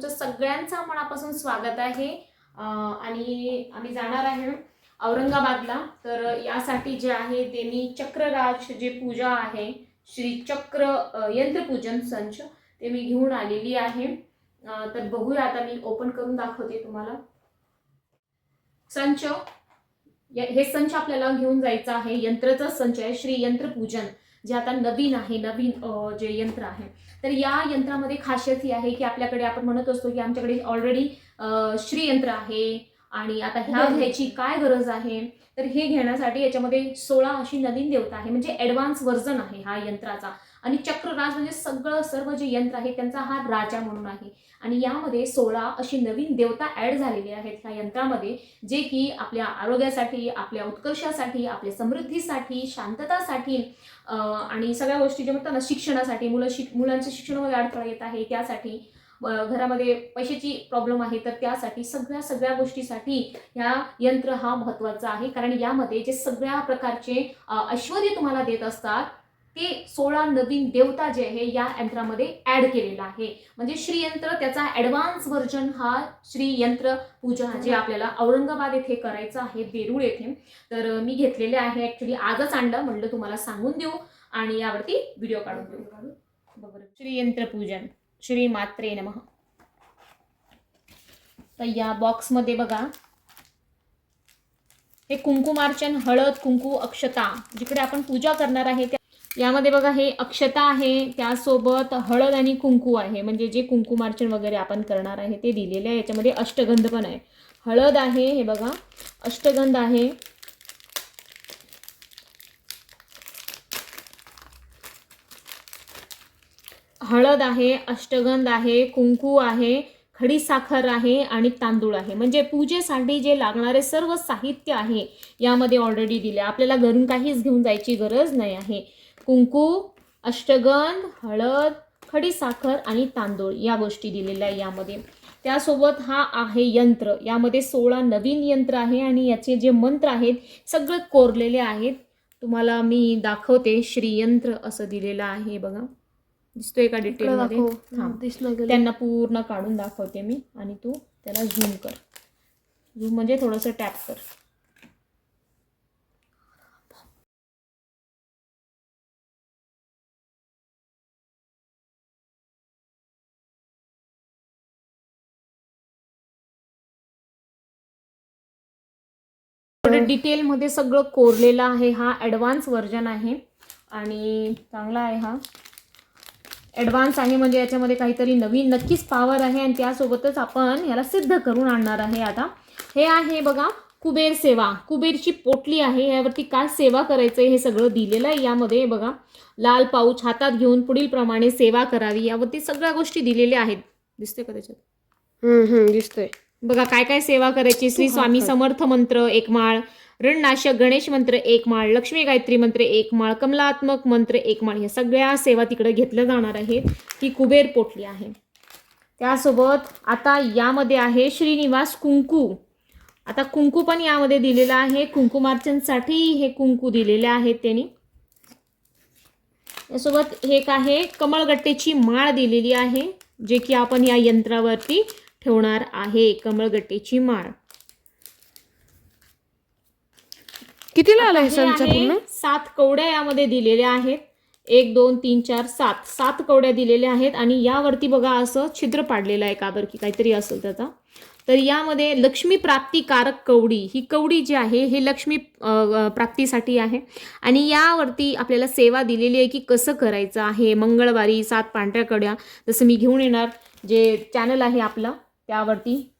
तुमचं सगळ्यांचं मनापासून स्वागत आहे. आणि आम्ही जाणार आहे औरंगाबादला. तर यासाठी जे आहे ते मी चक्रराज जे पूजा आहे श्री चक्र यंत्रपूजन संच ते मी घेऊन आलेली आहे. तर बघूया आता मी ओपन करून दाखवते तुम्हाला. संच. हे संच आपल्याला घेऊन जायचं आहे. यंत्रचा संच आहे. श्री यंत्रपूजन. जे आता नवीन आहे नवीन जे यंत्र आहे. तर या यंत्रामध्ये खासियत ही आहे की आपल्याकडे आपण म्हणत असतो की आमच्याकडे ऑलरेडी श्रीयंत्र आहे आणि आता ह्या. घ्यायची काय गरज आहे? तर हे घेण्यासाठी याच्यामध्ये सोळा अशी नवीन देवता आहे. म्हणजे ॲडव्हान्स व्हर्जन आहे हा यंत्राचा. आणि चक्रराज म्हणजे सगळं सर्व जे यंत्र आहे त्यांचा हा राजा म्हणून आहे. आणि यामध्ये सोळा अशी नवीन देवता ॲड झालेली आहेत ह्या यंत्रामध्ये जे की आपल्या आरोग्यासाठी आपल्या उत्कर्षासाठी आपल्या समृद्धीसाठी शांततासाठी आणि सगळ्या गोष्टी जे म्हणतात ना शिक्षणासाठी मुलं शिक मुलांच्या शिक्षणामध्ये अडथळा येत आहे त्यासाठी घरामध्ये पैशाची प्रॉब्लेम आहे तर त्यासाठी सगळ्या सगळ्या गोष्टीसाठी ह्या यंत्र हा महत्त्वाचा आहे. कारण यामध्ये जे सगळ्या प्रकारचे ऐश्वर तुम्हाला देत असतात ते सोळा नवीन देवता जे आहे या यंत्रामध्ये ॲड केलेला आहे. म्हणजे श्रीयंत्र त्याचा ॲडव्हान्स व्हर्जन हा श्रीयंत्र पूजा जे आपल्याला औरंगाबाद येथे करायचं आहे बेरूळ येथे. तर मी घेतलेले आहे ॲक्च्युली आजच आणलं म्हणलं तुम्हाला सांगून देऊ आणि यावरती व्हिडिओ काढून देऊ. बरोबर. श्रीयंत्र पूजन. श्री मात्रे नमः. तर या बॉक्समध्ये बघा. हे कुंकुमार्चन हळद कुंकू अक्षता जिकडे आपण पूजा करणार आहे त्या यामध्ये बघा हे अक्षता आहे त्यासोबत हळद आणि कुंकू आहे. म्हणजे जे कुंकुमार्चन वगैरे आपण करणार आहे ते दिलेले आहे. याच्यामध्ये अष्टगंध पण आहे. हळद आहे हे बघा. अष्टगंध आहे. हळद आहे अष्टगंध आहे कुंकू आहे खडी साखर आहे आणि तांदूळ आहे. म्हणजे पूजेसाठी जे लागणारे सर्व साहित्य आहे यामध्ये ऑलरेडी दिले. आपल्याला घरून काहीच घेऊन जायची गरज नाही आहे. कुंकू अष्टगंध हळद खडी साखर आणि तांदूळ या गोष्टी दिलेल्या आहे यामध्ये. त्यासोबत हा आहे यंत्र. यामध्ये सोळा नवीन यंत्र आहे आणि याचे जे मंत्र आहेत सगळे कोरलेले आहेत. तुम्हाला मी दाखवते श्रीयंत्र असं दिलेलं आहे बघा. दिसतोय का डिटेलमध्ये? त्यांना पूर्ण काढून दाखवते मी आणि तू त्याला झूम कर. झूम म्हणजे थोडंसं टॅप कर. डिटेलमध्ये सगळं कोरलेलं आहे. हा ॲडव्हान्स व्हर्जन आहे. आणि चांगला आहे हा. ॲडव्हान्स आहे म्हणजे याच्यामध्ये काहीतरी नवीन नक्कीच पावर आहे आणि त्यासोबतच आपण याला सिद्ध करून आणणार आहे आता. हे आहे बघा कुबेर सेवा. कुबेरची पोटली आहे. यावरती काय सेवा करायचं हे सगळं दिलेलं आहे यामध्ये बघा. लाल पाऊच हातात घेऊन पुढील प्रमाणे सेवा करावी. यावरती सगळ्या गोष्टी दिलेल्या आहेत. दिसते का त्याच्यात? दिसतंय. बघा काय काय सेवा करायची? श्री स्वामी समर्थ मंत्र एक माळ ऋणनाशक गणेश मंत्र एक माळ लक्ष्मी गायत्री मंत्र एक माळ कमलात्मक मंत्र एक माळ ह्या सगळ्या सेवा तिकडे घेतल्या जाणार आहेत. ही कुबेर पोटली आहे. त्यासोबत आता यामध्ये आहे श्रीनिवास कुंकू. आता कुंकू पण यामध्ये दिलेलं आहे. कुंकुमार्चनसाठी हे कुंकू दिलेले आहेत त्यांनी. यासोबत हे एक आहे कमळगट्टेची माळ दिलेली आहे जे की आपण या यंत्रावरती ठेवणार आहे कमळगट्टेची माळ. कितीला आलाय हे संच आहे पूर्ण? सात कवड्या यामध्ये दिलेल्या आहेत. एक दोन तीन चार सात. सात कवड्या दिलेल्या आहेत आणि यावरती बघा असं छिद्र पाडलेलं आहे का बरं की काहीतरी असेल त्याचा. तर यामध्ये लक्ष्मी प्राप्तिकारक कवडी ही कवडी जी आहे हे लक्ष्मी प्राप्तीसाठी आहे. आणि यावरती आपल्याला सेवा दिलेली आहे की कसं करायचं आहे? मंगळवारी सात पांढऱ्या कड्या जसं मी घेऊन येणार जे चॅनल आहे आपलं. त्यावरती.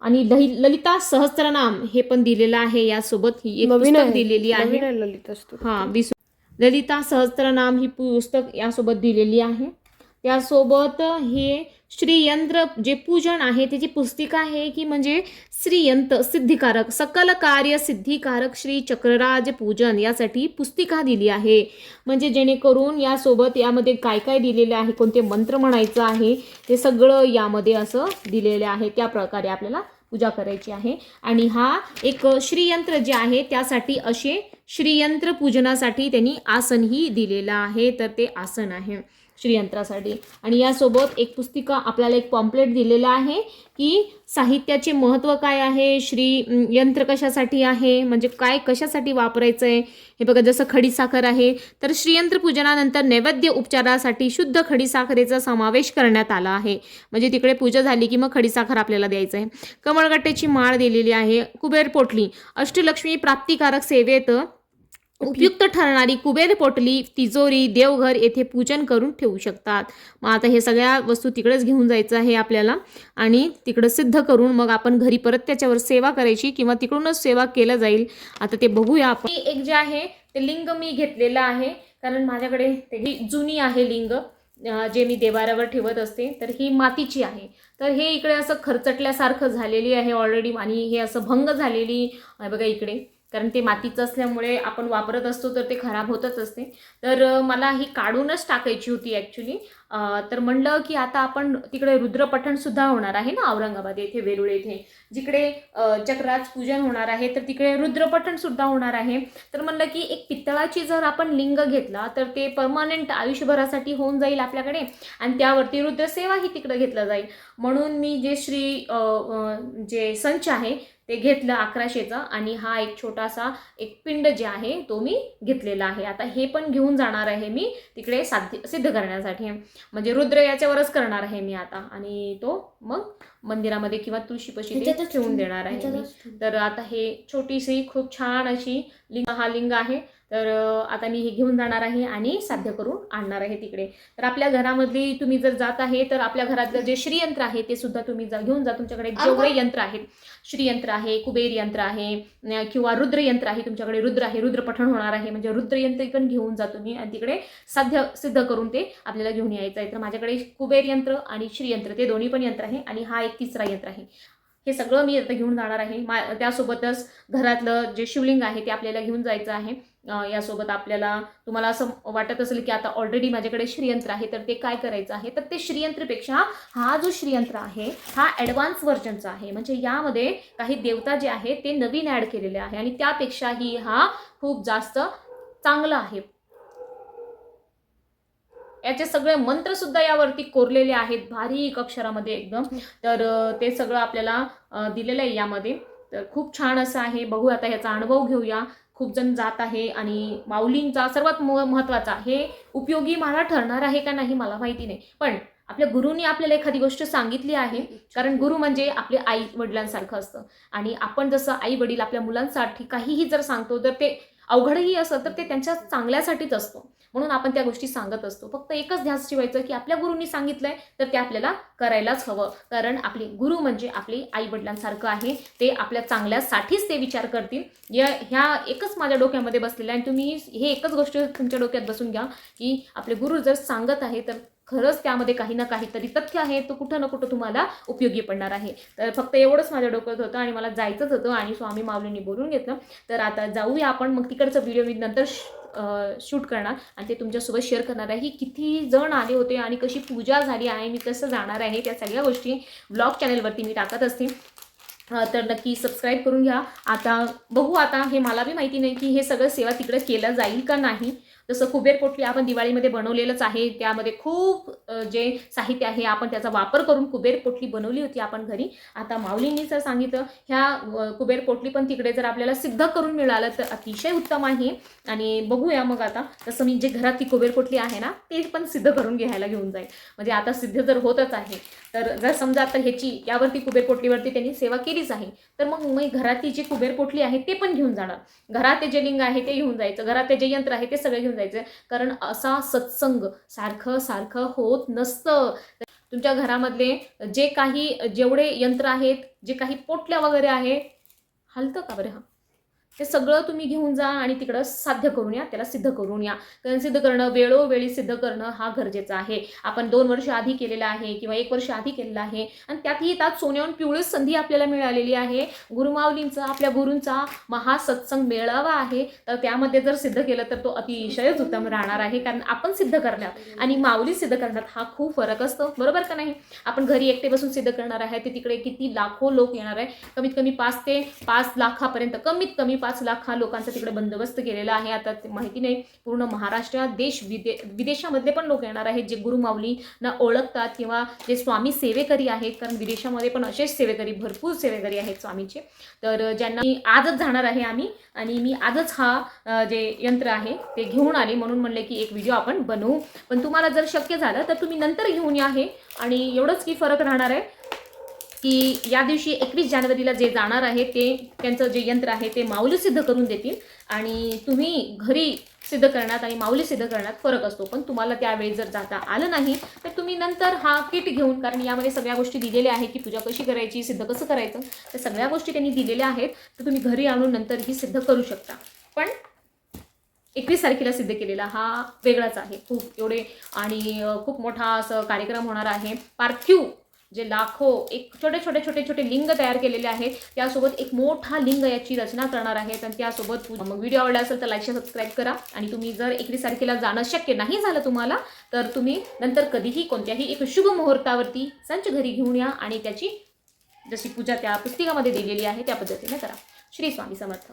आणि ललिता सहस्त्रनाम हे पण दिलेलं आहे यासोबत. ही एक पुस्तक दिलेली आहे. ललिता. हां विस ललिता सहस्त्रनाम ही पुस्तक यासोबत दिलेली आहे. त्यासोबत हे श्रीयंत्र जे पूजन आहे त्याची पुस्तिका आहे की म्हणजे श्रीयंत सिद्धिकारक सकल कार्य सिद्धिकारक श्री चक्रराज पूजन यासाठी पुस्तिका दिली आहे. म्हणजे जेणेकरून यासोबत यामध्ये काय काय दिलेले आहे कोणते मंत्र म्हणायचं आहे ते सगळं यामध्ये असं दिलेले आहे. त्या प्रकारे आपल्याला पूजा करायची आहे. आणि हा एक श्रीयंत्र जे आहे त्यासाठी असे श्रीयंत्र पूजनासाठी त्यांनी आसनही दिलेलं आहे. तर ते आसन आहे. श्रीयंत्रासाठी. आणि यासोबत एक पुस्तिका आपल्याला एक पॉम्पलेट दिलेलं आहे की साहित्याचे महत्त्व काय आहे श्री यंत्र कशासाठी आहे म्हणजे काय कशासाठी वापरायचं आहे हे बघा जसं खडीसाखर आहे तर श्रीयंत्र पूजनानंतर नैवेद्य उपचारासाठी शुद्ध खडीसाखरेचा समावेश करण्यात आला आहे. म्हणजे तिकडे पूजा झाली की मग खडीसाखर आपल्याला द्यायचं आहे. कमळगट्ट्याची माळ दिलेली आहे कुबेर पोटली अष्टलक्ष्मी प्राप्तिकारक सेवेत उपयुक्त ठरणारी कुबेर पोटली तिजोरी देवघर येथे पूजन करून ठेवू शकतात. मग आता हे सगळ्या वस्तू तिकडेच घेऊन जायचं आहे आपल्याला आणि तिकडं सिद्ध करून मग आपण घरी परत त्याच्यावर सेवा करायची किंवा तिकडूनच सेवा केलं जाईल. आता ते बघूया आपण. एक जे आहे ते लिंग मी घेतलेलं आहे. कारण माझ्याकडे ते ही जुनी आहे लिंग जे मी देवाऱ्यावर ठेवत असते तर ही मातीची आहे. तर हे इकडे असं खरचटल्यासारखं झालेली आहे ऑलरेडी आणि हे असं भंग झालेली बघा इकडे. कारण ते मातीचं असल्यामुळे आपण वापरत असतो तर ते खराब होतच असते. तर मला ही काढूनच टाकायची होती ॲक्च्युली तर म्हणलं की आता आपण तिकडे रुद्रपठणसुद्धा होणार आहे ना औरंगाबाद येथे वेरूळ येथे. जिकडे चक्राज पूजन होणार आहे तर तिकडे रुद्रपठण सुद्धा होणार आहे. तर म्हणलं की एक पित्तळाची जर आपण लिंग घेतला तर ते परमनंट आयुष्यभरासाठी होऊन जाईल आपल्याकडे आणि त्यावरती रुद्रसेवाही तिकडं घेतलं जाईल. म्हणून मी जे श्री जे संच आहे ते घेतलं अकराशेचं आणि हा एक छोटासा एक पिंड जे आहे तो मी घेतलेला आहे. आता हे पण घेऊन जाणार आहे मी तिकडे साध्य सिद्ध करण्यासाठी. म्हणजे रुद्र याच्यावरच करणार आहे मी आता आणि तो मग मंदिरामध्ये किंवा तुळशीपशी ठेवून देणार आहे तर आता हे छोटीशी खूप छान अशी लिंग हा लिंग आहे. तर आता मी हे घेऊन जाणार आहे आणि साध्य करून आणणार आहे तिकडे. तर आपल्या घरामधली तुम्ही जर जात आहे तर आपल्या घरातलं जे श्रीयंत्र आहे ते सुद्धा तुम्ही जा घेऊन जा. तुमच्याकडे जेवढे यंत्र आहेत श्रीयंत्र आहे कुबेर यंत्र आहे किंवा रुद्र यंत्र आहे. तुमच्याकडे रुद्र आहे रुद्र पठण होणार आहे. म्हणजे रुद्र यंत्र पण घेऊन जा तुम्ही आणि तिकडे साध्य सिद्ध करून ते आपल्याला घेऊन यायचं आहे. तर माझ्याकडे कुबेर यंत्र आणि श्रीयंत्र ते दोन्ही पण यंत्र आहे आणि हा एक तिसरा यंत्र आहे. हे सगळं मी आता घेऊन जाणार आहे. मा त्यासोबतच घरातलं जे शिवलिंग आहे ते आपल्याला घेऊन जायचं आहे. यासोबत आपल्याला तुम्हाला असं वाटत असेल की आता ऑलरेडी माझ्याकडे श्रीयंत्र आहे तर ते काय करायचं आहे? तर ते श्रीयंत्रपेक्षा हा जो श्रीयंत्र आहे हा ॲडव्हान्स व्हर्जनचा आहे. म्हणजे यामध्ये काही देवता जे आहे ते नवीन ॲड केलेले आहे आणि त्यापेक्षाही हा खूप जास्त चांगला आहे. याचे सगळे मंत्र सुद्धा यावरती कोरलेले आहेत बारीक अक्षरामध्ये एकदम. तर ते सगळं आपल्याला दिलेलं आहे यामध्ये. तर खूप छान असं आहे. बघू आता याचा अनुभव घेऊया. खूप जण जात आहे आणि माऊलींचा सर्वात म महत्त्वाचा हे उपयोगी मला ठरणार आहे का नाही मला माहिती नाही. पण आपल्या गुरुनी आपल्याला एखादी गोष्ट सांगितली आहे कारण गुरु म्हणजे आपले आई वडिलांसारखं असतं. आणि आपण जसं आई वडील आपल्या मुलांसाठी काहीही जर सांगतो तर ते अवघडही असं तर ते त्यांच्या चांगल्यासाठीच असतो. म्हणून आपण त्या गोष्टी सांगत असतो. फक्त एकच ध्यास ठेवायचं की आपल्या गुरुंनी सांगितलंय तर ते आपल्याला करायलाच हवं. कारण आपले गुरु म्हणजे आपले आई वडिलांसारखं आहे. ते आपल्या चांगल्यासाठीच ते विचार करतील. या ह्या एकच माझ्या डोक्यामध्ये बसलेलं आहे. आणि तुम्ही हे एकच गोष्ट तुमच्या डोक्यात बसून घ्या की आपले गुरु जर सांगत आहे तर खरंच त्यामध्ये काही ना काहीतरी तथ्य आहे तो कुठं ना कुठं तुम्हाला उपयोगी पडणार आहे. तर फक्त एवढंच माझ्या डोक्यात होतं आणि मला जायचंच होतं आणि स्वामी माऊलींनी बोलून घेतलं. तर आता जाऊया आपण मग तिकडचा व्हिडिओ मी नंतर शूट करणार आणि ते तुमच्यासोबत शेअर करणार आहे. किती जण आले होते आणि कशी पूजा झाली आहे मी कसं जाणार आहे त्या सगळ्या गोष्टी ब्लॉग चॅनलवरती मी टाकत असते. तर नक्की सबस्क्राईब करून घ्या. आता बघू आता हे मला बी माहिती नाही की हे सगळं सेवा तिकडे केलं जाईल का नाही. जसं कुबेर पोटली आपण दिवाळीमध्ये बनवलेलंच आहे त्यामध्ये खूप जे साहित्य आहे आपण त्याचा वापर करून कुबेर पोटली बनवली होती आपण घरी. आता माऊलींनी जर सांगितलं ह्या कुबेरपोटली कुबेर पोटली पण तिकडे जर आपल्याला सिद्ध करून मिळालं तर अतिशय उत्तम आहे. आणि बघूया मग आता तसं मी जे घरात ती कुबेर पोटली आहे ना ते पण सिद्ध करून घ्यायला घेऊन जाईल. म्हणजे आता सिद्ध जर होतच आहे तर जर समजा आता ह्याची यावरती कुबेर पोटलीवरती त्यांनी सेवा केलीच आहे तर मग मी घरातली जी कुबेर पोटली आहे ते पण घेऊन जाणार. घरात ते जे लिंग आहे ते घेऊन जायचं. घरात ते जे यंत्र आहे ते सगळं घेऊन जायचं. कारण असा सत्संग सारखं सारखं होत नसतं. तुमच्या घरामधले जे काही जेवढे यंत्र आहेत जे काही पोटल्या वगैरे आहे हलतं का बरं हा? ते सगळं तुम्ही घेऊन जा आणि तिकडं साध्य करून या त्याला सिद्ध करून या. कारण सिद्ध करणं वेळोवेळी सिद्ध करणं हा गरजेचा आहे. आपण दोन वर्ष आधी केलेला आहे किंवा एक वर्ष आधी केलेला आहे आणि त्यातही त्यात सोन्याहून पिवळीच संधी आपल्याला मिळालेली आहे. गुरुमाऊलींचा आपल्या गुरूंचा महासत्संग मेळावा आहे. तर त्यामध्ये जर सिद्ध केलं तर तो अतिशयच उत्तम राहणार आहे. कारण आपण सिद्ध करण्यात आणि माऊली सिद्ध करण्यात हा खूप फरक असतो. बरोबर का नाही? आपण घरी एकटे बसून सिद्ध करणार आहे. ते तिकडे किती लाखो लोक येणार आहे. कमीत कमी पाच ते पाच लाखापर्यंत कमीत कमी पाच लाख हा लोकांचा तिकडे बंदोबस्त केलेला आहे. आता माहिती नाही पूर्ण महाराष्ट्रात देश विदे विदेशामधले पण लोक येणार आहेत जे गुरुमाऊलींना ओळखतात किंवा जे स्वामी सेवेकरी आहेत. कारण विदेशामध्ये पण असेच सेवेकरी भरपूर सेवेकरी आहेत स्वामीचे. तर ज्यांना मी आजच जाणार आहे आम्ही आणि मी आजच हा जे यंत्र आहे ते घेऊन आले. म्हणून म्हणले की एक व्हिडिओ आपण बनवू. पण तुम्हाला जर शक्य झालं तर तुम्ही नंतर घेऊन या हे. आणि एवढंच की फरक राहणार आहे. की या दिवशी एकवीस जानेवारीला जे जाणार आहे ते त्यांचं जे यंत्र आहे ते माऊली सिद्ध करून देतील. आणि तुम्ही घरी सिद्ध करण्यात आणि माऊली सिद्ध करण्यात फरक असतो. पण तुम्हाला त्यावेळी जर जाता आलं नाही तर तुम्ही नंतर हा किट घेऊन कारण यामध्ये सगळ्या गोष्टी दिलेल्या आहेत की पूजा कशी करायची सिद्ध कसं करायचं तर सगळ्या गोष्टी त्यांनी दिलेल्या आहेत. तर तुम्ही घरी आणून नंतर ही सिद्ध करू शकता. पण एकवीस तारखेला सिद्ध केलेला हा वेगळाच आहे. खूप एवढे आणि खूप मोठा असं कार्यक्रम होणार आहे. पार्थिव जे लाखो एक छोटे छोटे छोटे छोटे लिंग तयार केलेले आहेत त्यासोबत एक मोठा लिंग याची रचना करणार आहेत आणि त्यासोबत मग व्हिडिओ आवडला असेल तर लाईक सबस्क्राईब करा. आणि तुम्ही जर एकवीस तारखेला जाणं शक्य नाही झालं तुम्हाला तर तुम्ही नंतर कधीही कोणत्याही एक शुभ मुहूर्तावरती संच घरी घेऊन या आणि त्याची जशी पूजा त्या पुस्तिकामध्ये दिलेली आहे त्या पद्धतीने करा. श्री स्वामी समर्थ.